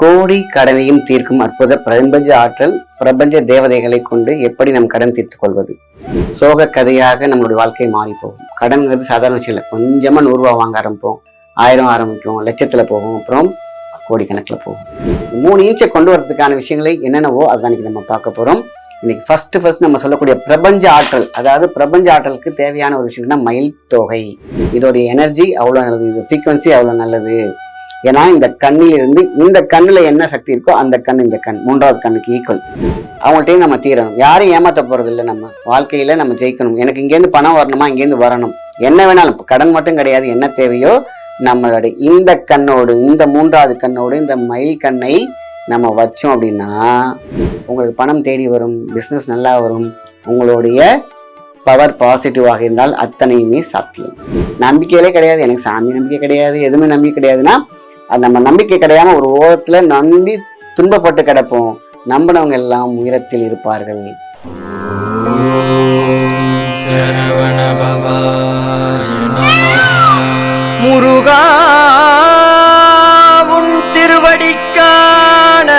கோடி கடனையும் தீர்க்கும் அற்புத பிரபஞ்ச ஆற்றல் பிரபஞ்ச தேவதைகளை கொண்டு எப்படி நம் கடன் தீர்த்து கொள்வது? சோக கதையாக நம்மளுடைய வாழ்க்கை மாறி போகும் கடன்ங்கிறது சாதாரண விஷயம் இல்லை. கொஞ்சமா நூறுரூவா வாங்க ஆரம்பிப்போம். ஆயிரம் ஆரம்பிக்கும் லட்சத்துல போகும். அப்புறம் கோடிக்கணக்கில் போகும். மூணு இன்ச்சை கொண்டு வரதுக்கான விஷயங்களை என்னென்னவோ அதுதான் இன்றைக்கி நம்ம பார்க்க போறோம். இன்னைக்கு ஃபர்ஸ்ட் ஃபர்ஸ்ட் நம்ம சொல்லக்கூடிய பிரபஞ்ச ஆற்றல் அதாவது பிரபஞ்ச ஆற்றலுக்கு தேவையான ஒரு விஷயம்னா மயில் தொகை. இதோடைய எனர்ஜி அவ்வளோ நல்லது. இது ஃப்ரீக்வன்சி அவ்வளோ நல்லது. ஏன்னா இந்த கண்ணிலிருந்து இந்த கண்ணுல என்ன சக்தி இருக்கோ அந்த கண் இந்த கண். மூன்றாவது கண்ணுக்கு ஈக்குவல் அவங்கள்ட்டையும் நம்ம தீரணும். யாரும் ஏமாத்த போறது இல்லை நம்ம. வாழ்க்கையில நம்ம ஜெயிக்கணும். எனக்கு இங்கேருந்து பணம் வரணுமா? இங்கேருந்து வரணும். என்ன வேணாலும் கடன் மட்டும் கிடையாது. என்ன தேவையோ நம்மளுடைய இந்த கண்ணோடு இந்த மூன்றாவது கண்ணோடு இந்த மயில் கண்ணை நம்ம வச்சோம் அப்படின்னா உங்களுக்கு பணம் தேடி வரும் பிஸ்னஸ் நல்லா வரும் உங்களுடைய பவர் பாசிட்டிவாக இருந்தால் அத்தனையுமே சாத்தியம். நம்பிக்கையிலே கிடையாது. எனக்கு சாமி நம்பிக்கை கிடையாது. எதுவுமே நம்பிக்கை கிடையாதுன்னா அது நம்ம நம்பிக்கை கிடையாம ஒரு ஓரத்துல நம்பி துன்பப்பட்டு கிடப்போம். நம்பினவங்க எல்லாம் உயரத்தில் இருப்பார்கள். முருகா உன் திருவடிக்கான.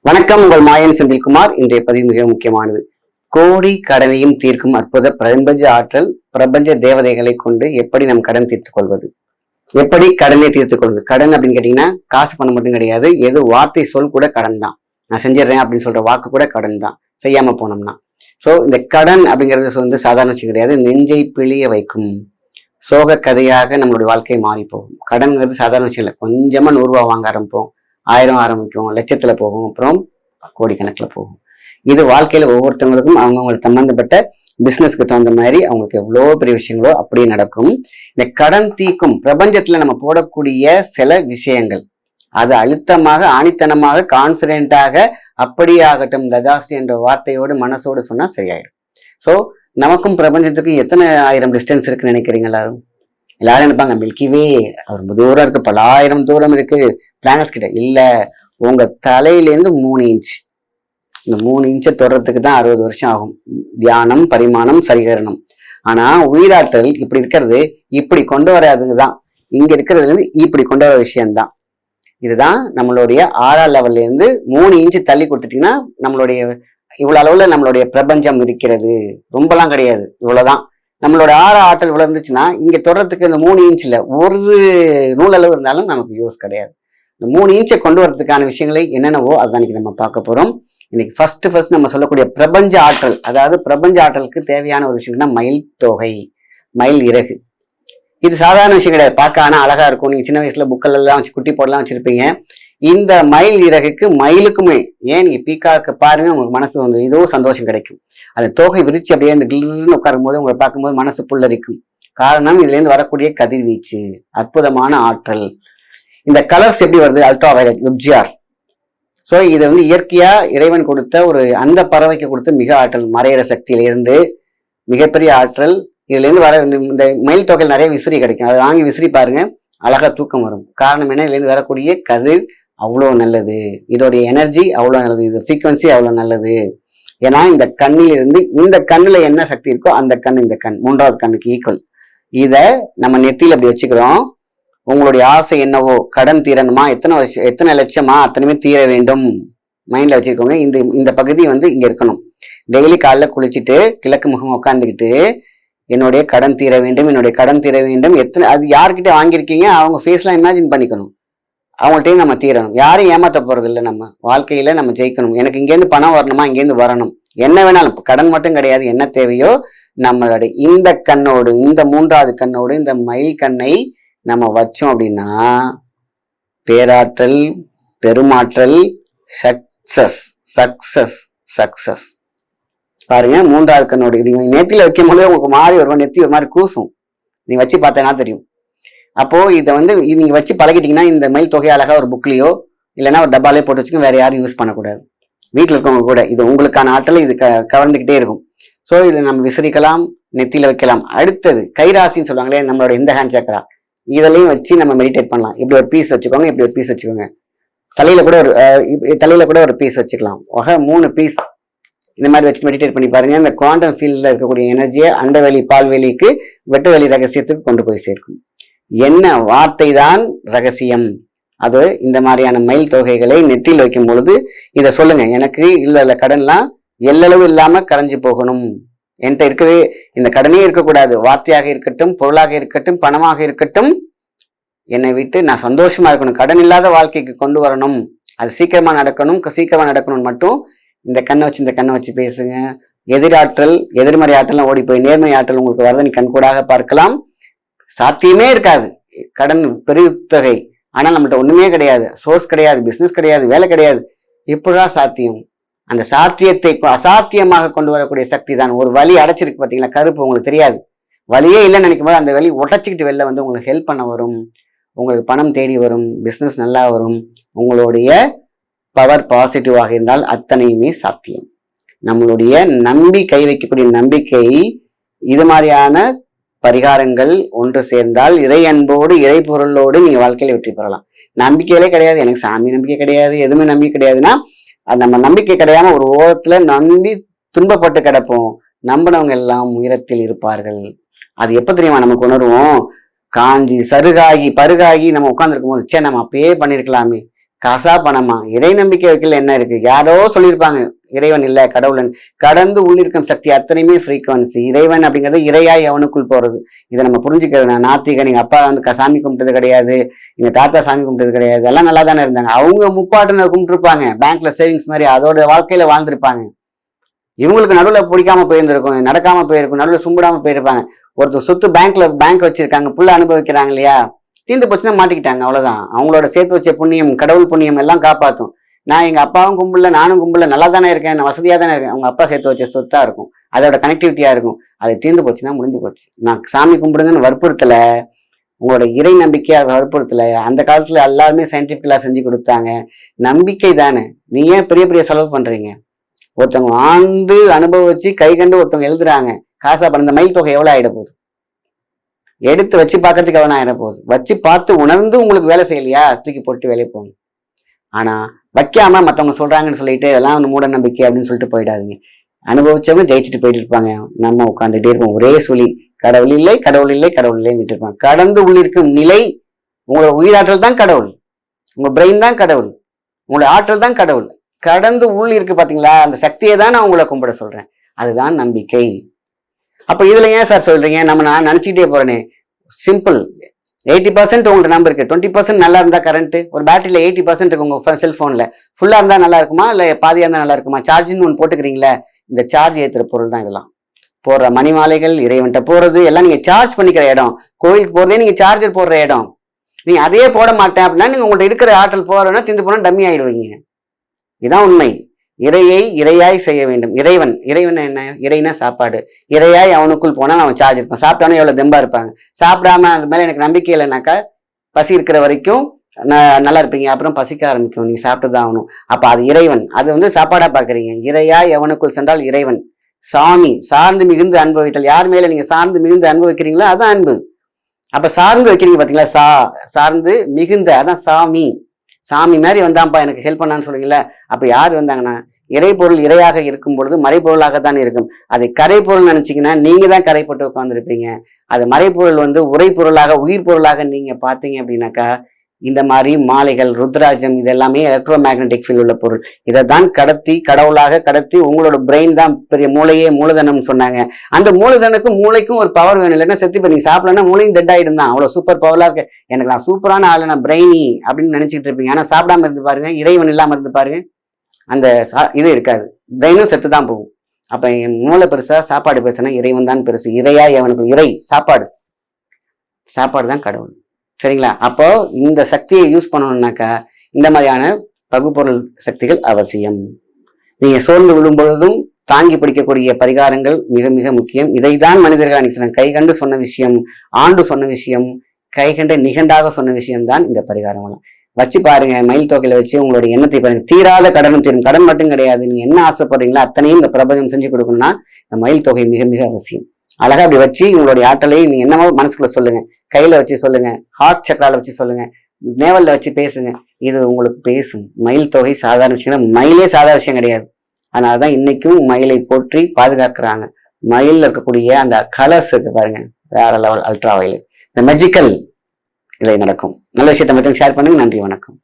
வணக்கம் உங்கள் மாயன் செந்தில்குமார். இன்றைய பதிவு மிக முக்கியமானது. கோடி கடனையும் தீர்க்கும் அற்புத பிரபஞ்ச ஆற்றல் பிரபஞ்ச தேவதைகளை கொண்டு எப்படி நம் கடன் தீர்த்துக் கொள்வது? எப்படி கடனை தீர்த்து கொள்வது? கடன் அப்படின்னு கேட்டீங்கன்னா காசு பணம் மட்டும் கிடையாது. எது வார்த்தை சொல் கூட கடன் தான். நான் செஞ்சிடுறேன் அப்படின்னு சொல்ற வாக்கு கூட கடன் தான். செய்யாம போனோம்னா. சோ இந்த கடன் அப்படிங்கிறது வந்து சாதாரண விஷயம் கிடையாது. நெஞ்சை பிழிய வைக்கும். சோக கதையாக நம்மளுடைய வாழ்க்கை மாறி போகும். கடன்ங்கிறது சாதாரண விஷயம் இல்லை. கொஞ்சமா நூறுரூவா வாங்க ஆரம்பிப்போம். ஆயிரம் ஆரம்பிக்கும். லட்சத்துல போகும். அப்புறம் கோடிக்கணக்கில் போகும். இது வாழ்க்கையில ஒவ்வொருத்தவங்களுக்கும் அவங்கவுங்களுக்கு சம்பந்தப்பட்ட பிசினஸ்க்கு தகுந்த மாதிரி அவங்களுக்கு எவ்வளோ பெரிய விஷயங்களோ அப்படியே நடக்கும். இந்த கடன் தீக்கும் பிரபஞ்சத்துல நம்ம போடக்கூடிய சில விஷயங்கள். அது அழுத்தமாக ஆணித்தனமாக கான்ஃபிடென்ட்டாக அப்படியே ஆகட்டும் ததாஸ்தி என்ற வார்த்தையோடு மனசோடு சொன்னா சரியாயிடும். ஸோ நமக்கும் பிரபஞ்சத்துக்கும் எத்தனை ஆயிரம் டிஸ்டன்ஸ் இருக்குன்னு நினைக்கிறீங்க எல்லாரும்? எல்லாரும் நினைப்பாங்க மில்கிவே அது ரொம்ப தூரம் இருக்கு பல ஆயிரம் தூரம் இருக்கு. பிளானஸ் கிட்ட. இல்ல உங்க தலையிலேருந்து மூணு இன்ச் இந்த மூணு இன்ச்சை தொடுறதுக்கு தான் அறுபது வருஷம் ஆகும். தியானம் பரிமாணம் சரிகரணம். ஆனா உயிராற்றல் இப்படி இருக்கிறது இப்படி கொண்டு வராதுங்க தான். இங்க இருக்கிறதுல இருந்து இப்படி கொண்டு வர விஷயம்தான். இதுதான் நம்மளுடைய ஆறாம் லெவல்ல இருந்து மூணு இன்ச்சு தள்ளி கொடுத்துட்டீங்கன்னா நம்மளுடைய இவ்வளவு அளவுல நம்மளுடைய பிரபஞ்சம் இருக்கிறது. ரொம்பலாம் கிடையாது. இவ்வளவுதான். நம்மளோட ஆறு ஆற்றல் இவ்வளவு இருந்துச்சுன்னா இங்க தொடர்றதுக்கு இந்த மூணு இன்ச்சில் ஒரு நூலளவு இருந்தாலும் நமக்கு யூஸ் கிடையாது. இந்த மூணு இன்ச்சை கொண்டு வரதுக்கான விஷயங்களை என்னென்னவோ அதுதான் நம்ம பார்க்க போறோம். இன்னைக்கு ஃபர்ஸ்ட் ஃபர்ஸ்ட் நம்ம சொல்லக்கூடிய பிரபஞ்ச ஆற்றல் அதாவது பிரபஞ்ச ஆற்றலுக்கு தேவையான ஒரு விஷயம்னா மயில் தொகை மயில் இறகு. இது சாதாரண விஷயம் கிடையாது. பார்க்க ஆனால் அழகா இருக்கும். நீங்கள் சின்ன வயசுல புக்கல் எல்லாம் வச்சு குட்டி போடலாம் வச்சிருப்பீங்க. இந்த மயில் இறகுக்கு மயிலுக்குமே ஏன் நீங்கள் பீக்காக்கு பாருங்க உங்களுக்கு மனசு வந்து ஏதோ சந்தோஷம் கிடைக்கும். அந்த தோகை விரிச்சு அப்படியே அந்த கில்லுன்னு உட்காரும் போது உங்களை பார்க்கும்போது மனசு புல்லரிக்கும். காரணம் இதுலேருந்து வரக்கூடிய கதிர்வீச்சு அற்புதமான ஆற்றல். இந்த கலர்ஸ் எப்படி வருது? அல்ட்ரா வயலட் எப்ஜிஆர் ஸோ இது வந்து இயற்கையாக இறைவன் கொடுத்த ஒரு அந்த பறவைக்கு கொடுத்த மிக ஆற்றல் மறையிற சக்தியிலிருந்து மிகப்பெரிய ஆற்றல். இதுலேருந்து வர இந்த- இந்த மயில் தொகையில் நிறைய விசிறி கிடைக்கும். அதை வாங்கி விசிறி பாருங்க அழகாக தூக்கம் வரும். காரணம் என்ன? இதுலேருந்து வரக்கூடிய கதிர் அவ்வளோ நல்லது. இதோடைய எனர்ஜி அவ்வளோ நல்லது. இது ஃப்ரீக்வன்சி அவ்வளோ நல்லது. ஏன்னா இந்த கண்ணில் இருந்து இந்த கண்ணில் என்ன சக்தி இருக்கோ அந்த கண் இந்த கண் மூன்றாவது கண்ணுக்கு ஈக்குவல் இதை நம்ம நெத்தியில் அப்படி வச்சுக்கிறோம். உங்களுடைய ஆசை என்னவோ கடன் தீரணுமா? எத்தனை வருஷம் எத்தனை லட்சமா அத்தனையுமே தீர வேண்டும். மைண்ட்ல வச்சிருக்கோங்க இந்த இந்த பகுதி வந்து இங்க இருக்கணும். டெய்லி காலைல குளிச்சுட்டு கிழக்கு முகம் உட்காந்துக்கிட்டு என்னுடைய கடன் தீர வேண்டும் என்னுடைய கடன் தீர வேண்டும். எத்தனை அது யார்கிட்ட வாங்கியிருக்கீங்க? அவங்க ஃபேஸ்லாம் இமேஜின் பண்ணிக்கணும். அவங்கள்ட்டையும் நம்ம தீரணும். யாரையும் ஏமாத்த போறது இல்லை நம்ம. வாழ்க்கையில நம்ம ஜெயிக்கணும். எனக்கு இங்கேருந்து பணம் வரணுமா? இங்கேருந்து வரணும். என்ன வேணாலும் கடன் மட்டும் கிடையாது. என்ன தேவையோ நம்மளுடைய இந்த கண்ணோடு இந்த மூன்றாவது கண்ணோடு இந்த மயில் கண்ணை நம்ம வச்சோம் அப்படின்னா பேராற்றல் பெருமாற்றல் சக்சஸ் சக்சஸ் சக்சஸ் பாருங்க மூன்றாவது கண்ணோடு. நீங்க நெத்தியில் வைக்கும் போது உங்களுக்கு மாறி ஒரு நெத்தி ஒரு மாதிரி கூசும். நீங்கள் வச்சு பார்த்தேன்னா தெரியும்? அப்போது இதை வந்து நீங்கள் வச்சு பழகிட்டீங்கன்னா இந்த மயில் தொகை அழகாக ஒரு புக்லேயோ இல்லைன்னா ஒரு டப்பாலே போட்டு வச்சுக்கோ வேறு யாரும் யூஸ் பண்ணக்கூடாது. வீட்டில் இருக்கவங்க கூட இது உங்களுக்கான ஆற்றல் இது க கவர்ந்துக்கிட்டே இருக்கும். ஸோ இதை நம்ம விசிறிக்கலாம் நெத்தியில் வைக்கலாம். அடுத்தது கைராசின்னு சொல்லுவாங்களே நம்மளோட இந்த ஹேண்ட் சக்கரா இதெல்லாம் வச்சு நம்ம மெடிடேட் பண்ணலாம். இப்படி ஒரு பீஸ் வச்சுக்கோங்க இப்படி ஒரு பீஸ் வச்சுக்கோங்க. தலையில கூட ஒரு அஹ், தலையில கூட ஒரு பீஸ் வச்சுக்கலாம். வகை மூணு பீஸ் இந்த மாதிரி வச்சு மெடிடேட் பண்ணி பாருங்க. இந்த குவாண்டம் ஃபீல்டில் இருக்கக்கூடிய எனர்ஜியை அண்டவெளி பால்வெளிக்கு வெட்டுவெளி ரகசியத்துக்கு கொண்டு போய் சேர்க்கும். என்ன வார்த்தை தான் ரகசியம்? அது இந்த மாதிரியான மயில் தொகைகளை நெற்றியில் வைக்கும் பொழுது இதை சொல்லுங்க. எனக்கு இல்ல இல்ல கடன்லாம் எல்லளவு இல்லாம கரைஞ்சு போகணும். என்கிட்ட இருக்கவே இந்த கடனே இருக்கக்கூடாது. வார்த்தையாக இருக்கட்டும் பொருளாக இருக்கட்டும் பணமாக இருக்கட்டும் என்னை விட்டு நான் சந்தோஷமா இருக்கணும். கடன் இல்லாத வாழ்க்கைக்கு கொண்டு வரணும். அது சீக்கிரமா நடக்கணும். சீக்கிரமா நடக்கணும்னு மட்டும் இந்த கண்ணை வச்சு இந்த கண்ணை வச்சு பேசுங்க. எதிராற்றல் எதிர்மறை ஆற்றல்லாம் ஓடி போய் நேர்மறை ஆற்றல் உங்களுக்கு வரதை நீ கண்கூடாக பார்க்கலாம். சாத்தியமே இருக்காது. கடன் பெருத்தொகை ஆனால் நம்மகிட்ட ஒண்ணுமே கிடையாது. சோர்ஸ் கிடையாது பிசினஸ் கிடையாது வேலை கிடையாது. எப்படா சாத்தியம். அந்த சாத்தியத்தை அசாத்தியமாக கொண்டு வரக்கூடிய சக்தி தான். ஒரு வழி அடைச்சிருக்கு பார்த்தீங்களா கருப்பு உங்களுக்கு தெரியாது. வழியே இல்லைன்னு நினைக்கும் போது அந்த வழி உடைச்சிக்கிட்டு வெளில வந்து உங்களுக்கு ஹெல்ப் பண்ண வரும். உங்களுக்கு பணம் தேடி வரும். பிஸ்னஸ் நல்லா வரும். உங்களுடைய பவர் பாசிட்டிவாக இருந்தால் அத்தனையுமே சாத்தியம். நம்மளுடைய நம்பி கை வைக்கக்கூடிய நம்பிக்கை இது மாதிரியான பரிகாரங்கள் ஒன்று சேர்ந்தால் இறை அன்போடு இறை பொருளோடு நீங்கள் வாழ்க்கையில் வெற்றி பெறலாம். நம்பிக்கையிலே கிடையாது. எனக்கு சாமி நம்பிக்கை கிடையாது. எதுவுமே நம்பிக்கை கிடையாதுன்னா அது நம்ம நம்பிக்கை கிடையாம ஒரு ஓரத்துல நம்பி துன்பப்பட்டு கிடப்போம். நம்பினவங்க எல்லாம் உயரத்தில் இருப்பார்கள். அது எப்ப தெரியுமா நமக்கு உணர்வோம்? காஞ்சி சருகாகி பருகாகி நம்ம உட்காந்துருக்கும் போது சே நம்ம அப்பயே பண்ணிருக்கலாமே. காசா பணமா? இறை நம்பிக்கை வைக்கல என்ன இருக்கு? யாரோ சொல்லியிருப்பாங்க. இறைவன் இல்லை கடவுளன். கடந்து உள்ளிருக்கும் சக்தி அத்தனையுமே ஃப்ரீக்குவன்சி இறைவன் அப்படிங்கிறது இறையாய் அவனுக்குள் போறது. இதை நம்ம புரிஞ்சுக்கிறது நான் நாத்திகன் எங்க அப்பா வந்து சாமி கும்பிட்டது கிடையாது. எங்க தாத்தா சாமி கும்பிட்டது கிடையாது. எல்லாம் நல்லா தானே இருந்தாங்க. அவங்க முப்பாட்டுனர் கும்பிட்டுருப்பாங்க. பேங்க்ல சேவிங்ஸ் மாதிரி அதோட வாழ்க்கையில வாழ்ந்திருப்பாங்க. இவங்களுக்கு நடுவுல பிடிக்காம போயிருந்திருக்கும் நடக்காம போயிருக்கும் நடுவில் சும்பிடாம போயிருப்பாங்க. ஒருத்தர் சொத்து பேங்க்ல பேங்க் வச்சிருக்காங்க புள்ள அனுபவிக்கிறாங்க இல்லையா? தீர்ந்து போச்சுன்னா மாட்டிக்கிட்டாங்க அவ்வளவுதான். அவங்களோட சேர்த்து வச்ச புண்ணியம் கடவுள் புண்ணியம் எல்லாம் காப்பாற்றும் நான் எங்கள் அப்பாவும் கும்பலில் நானும் கும்பலில் நல்லா தானே இருக்கேன் நான் வசதியாக தானே இருக்கேன். அவங்க அப்பா சேர்த்து வச்ச சொத்தாக இருக்கும். அதோட கனெக்டிவிட்டியாக இருக்கும். அது தீர்ந்து போச்சுன்னா முடிஞ்சு போச்சு. நான் சாமி கும்பிடுங்கன்னு வற்புறுத்தல. உங்களோட இறை நம்பிக்கையாக வற்புறுத்தல. அந்த காலத்தில் எல்லாருமே சயின்டிஃபிக்கலாக செஞ்சு கொடுத்தாங்க. நம்பிக்கை தானே. நீ ஏன் பெரிய பெரிய செலவு பண்ணுறீங்க ஒருத்தவங்க ஆண்டு அனுபவிச்சு கை கண்டு ஒருத்தவங்க எழுதுறாங்க. காசா பண்ண மைல் தொகை எவ்வளோ ஆகிட போகுது? எடுத்து வச்சு பார்க்கறதுக்கு எவ்வளோ ஆகிட போகுது? வச்சு பார்த்து உணர்ந்து உங்களுக்கு வேலை செய்யலையா? தூக்கி போட்டு வேலையை போகணும் ஆனால் வைக்காம மற்றவங்க சொல்றாங்கன்னு சொல்லிட்டு இதெல்லாம் வந்து மூட நம்பிக்கை அப்படின்னு சொல்லிட்டு போயிடாதீங்க. அனுபவிச்சவங்க ஜெயிச்சுட்டு போயிட்டு இருப்பாங்க. நம்ம உட்காந்துட்டே இருப்போம். ஒரே சொல்லி கடவுள் இல்லை கடவுள் இல்லை கடவுள் இல்லைன்னு இருப்பாங்க. கடந்து உள்ளிருக்கும் நிலை உங்களோட உயிராற்றல் தான் கடவுள். உங்க பிரெயின் தான் கடவுள். உங்களோட ஆற்றல் தான் கடவுள். கடந்து உள் இருக்கு பாத்தீங்களா? அந்த சக்தியை தான் நான் உங்களை கும்பிட சொல்றேன். அதுதான் நம்பிக்கை. அப்ப இதுல ஏன் சார் சொல்றீங்க? நம்ம நான் நினைச்சுக்கிட்டே போறேனே. சிம்பிள் எயிட்டி பர்சன்ட் உங்களோட நம்பர் டுவெண்ட்டி பர்சன்ட் நல்லா இருந்தால் கரண்ட் ஒரு பேட்டரியில் எயிட்டி பர்சன்ட் இருக்கு உங்கள் செல்ஃபோனில் ஃபுல்லாக இருந்தால் நல்லா இருக்குமா? இல்லை பாதியாக இருந்தால் நல்லா இருக்குமா? சார்ஜின்னு ஒன்று போட்டுக்கிறீங்களே இந்த சார்ஜ் ஏற்றுற பொருள் தான் இதெல்லாம். போடுற மணி மாலைகள் இறைவன்கிட்ட போகிறது எல்லாம் நீங்கள் சார்ஜ் பண்ணிக்கிற இடம். கோயிலுக்கு போகிறதே நீங்கள் சார்ஜர் போடுற இடம். நீங்கள் அதையே போட மாட்டேன் அப்படின்னா நீங்கள் உங்கள்கிட்ட இருக்கிற ஆற்றல் போகிறோன்னா திந்து போனால் டம்மி ஆகிடுவீங்க இதுதான் உண்மை. இறையை இறையாய் செய்ய வேண்டும். இறைவன் இறைவன் என்ன? இறைனா சாப்பாடு. இறையாய் அவனுக்குள் போனால் அவன் சார்ஜ் இருப்பான். சாப்பிட்டானே எவ்வளோ தெம்பா இருப்பாங்க. சாப்பிடாம அது மேலே எனக்கு நம்பிக்கை இல்லைனாக்கா பசி இருக்கிற வரைக்கும் ந- நல்லா இருப்பீங்க. அப்புறம் பசிக்க ஆரம்பிக்கும். நீங்கள் சாப்பிட்டு தான் ஆகணும். அப்போ அது இறைவன். அது வந்து சாப்பாடாக பார்க்குறீங்க. இறையாய் அவனுக்குள் சென்றால் இறைவன். சாமி சார்ந்து மிகுந்து அனுபவித்தல் யார் மேலே நீங்கள் சார்ந்து மிகுந்து அனுபவிக்கிறீங்களோ அதான் அன்பு. அப்போ சார்ந்து வைக்கிறீங்க பார்த்தீங்களா சா சார்ந்து மிகுந்த அதான் சாமி. சாமி மாதிரி வந்தான்ப்பா எனக்கு ஹெல்ப் பண்ணான்னு சொல்றீங்களா அப்போ யார் வந்தாங்கன்னா இறைப்பொருள் இறையாக இருக்கும் பொழுது மறைப்பொருளாக தான் இருக்கும். அதை கரைப்பொருள் நினைச்சீங்கன்னா நீங்கள் தான் கரைப்பட்டு உட்காந்துருப்பீங்க அது மறைப்பொருள் வந்து உரைப்பொருளாக உயிர் பொருளாக நீங்க பார்த்தீங்க அப்படின்னாக்கா இந்த மாதிரி மாலைகள் ருத்ராஜம் இது எல்லாமே எலக்ட்ரோ மேக்னட்டிக் ஃபீல் உள்ள பொருள். இதை தான் கடத்தி கடவுளாக கடத்தி உங்களோட பிரெயின் தான் பெரிய மூளையே மூலதனம்னு சொன்னாங்க. அந்த மூலதனுக்கும் மூளைக்கும் ஒரு பவர் வேணும். இல்லைன்னா செத்து இப்போ நீங்க சாப்பிடலன்னா மூளையும் டெட் ஆகிடும் தான். அவ்வளோ சூப்பர் பவர்லாம் இருக்கு. எனக்கு நான் சூப்பரான ஆள் நான் பிரெயினி அப்படின்னு நினைச்சிட்டு இருப்பீங்க. ஆனால் சாப்பிடாம இருந்து பாருங்க இறைவன் இல்லாமல் இருந்து பாருங்க அந்த சா- இது இருக்காது. பிரெயினும் செத்து தான் போகும். அப்போ என் மூளை பெருசா சாப்பாடு பெருசுனா இறைவன் தான் பெருசு. இறையா எவனுக்கு இறை சாப்பாடு. சாப்பாடு தான் கடவுள். சரிங்களா? அப்போ இந்த சக்தியை யூஸ் பண்ணணும்னாக்கா இந்த மாதிரியான பகுப்பொருள் சக்திகள் அவசியம். நீங்க சோர்ந்து விழும்பொழுதும் தாங்கி பிடிக்கக்கூடிய பரிகாரங்கள் மிக மிக முக்கியம். இதைதான் மனிதர்கள் அன்னைக்கு சொன்னாங்க கை கண்டு சொன்ன விஷயம் ஆண்டு சொன்ன விஷயம் கை கண்டு நிகண்டாக சொன்ன விஷயம்தான் இந்த பரிகாரம் வச்சு பாருங்க மயில் தொகையில வச்சு உங்களுடைய எண்ணத்தை பாருங்க. தீராத கடனும் தீரும். கடன் மட்டும் கிடையாது. நீங்க என்ன ஆசைப்படுறீங்களோ அத்தனையும் இந்த பிரபஞ்சம் செஞ்சு கொடுக்கணும்னா இந்த மயில் தொகை மிக மிக அவசியம். அழகா அப்படி வச்சு உங்களுடைய ஆற்றலை நீங்க என்னமோ மனசுக்குள்ள சொல்லுங்க. கையில வச்சு சொல்லுங்க. ஹார்ட் சக்கரால வச்சு சொல்லுங்க. நேவல்ல வச்சு பேசுங்க. இது உங்களுக்கு பேசும். மயில் தொகை சாதாரண விஷயம் மயிலே சாதாரண விஷயம் கிடையாது. அதனாலதான் இன்னைக்கும் மயிலை போற்றி பாதுகாக்கிறாங்க. மயிலில் இருக்கக்கூடிய அந்த கலர்ஸ் இருக்கு பாருங்க. வேற லெவல் அல்ட்ரா வயலட் இந்த மெஜிக்கல் இதை நடக்கும். நல்ல விஷயத்தை மட்டும் ஷேர் பண்ணுங்க. நன்றி வணக்கம்.